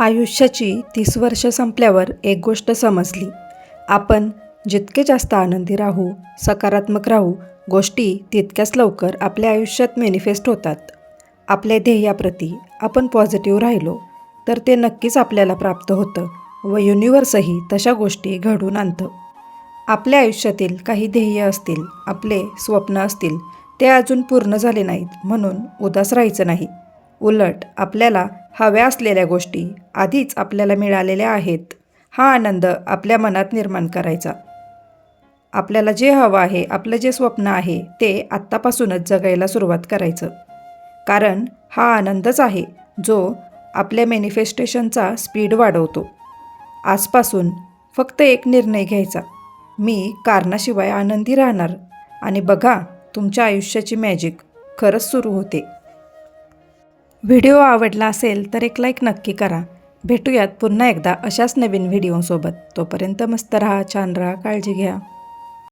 आयुष्याची तीस वर्ष संपल्यावर एक गोष्ट समजली. आपण जितके जास्त आनंदी राहू सकारात्मक राहू गोष्टी तितक्याच लवकर आपल्या आयुष्यात मॅनिफेस्ट होतात. आपल्या ध्येयाप्रती आपण पॉझिटिव्ह राहिलो तर ते नक्कीच आपल्याला प्राप्त होतं व युनिव्हर्सही तशा गोष्टी घडून आणतं. आपल्या आयुष्यातील काही ध्येय असतील आपले स्वप्न असतील ते अजून पूर्ण झाले नाहीत म्हणून उदास राहायचं नाही. उलट आपल्याला हव्या असलेल्या गोष्टी आधीच आपल्याला मिळालेल्या आहेत. हा आनंद आपल्या मनात निर्माण करायचा. आपल्याला जे हवं आहे आपलं जे स्वप्न आहे ते आत्तापासूनच जगायला सुरुवात करायचं. कारण हा आनंदच आहे जो आपल्या मॅनिफेस्टेशनचा स्पीड वाढवतो. आजपासून फक्त एक निर्णय घ्यायचा. मी कारणाशिवाय आनंदी राहणार. आणि बघा तुमच्या आयुष्याची मॅजिक खरंच सुरू होते. व्हिडिओ आवडला असेल तर एक लाईक नक्की करा. भेटूयात पुन्हा एकदा अशाच नवीन व्हिडिओसोबत. तोपर्यंत मस्त राहा छान राहा काळजी घ्या.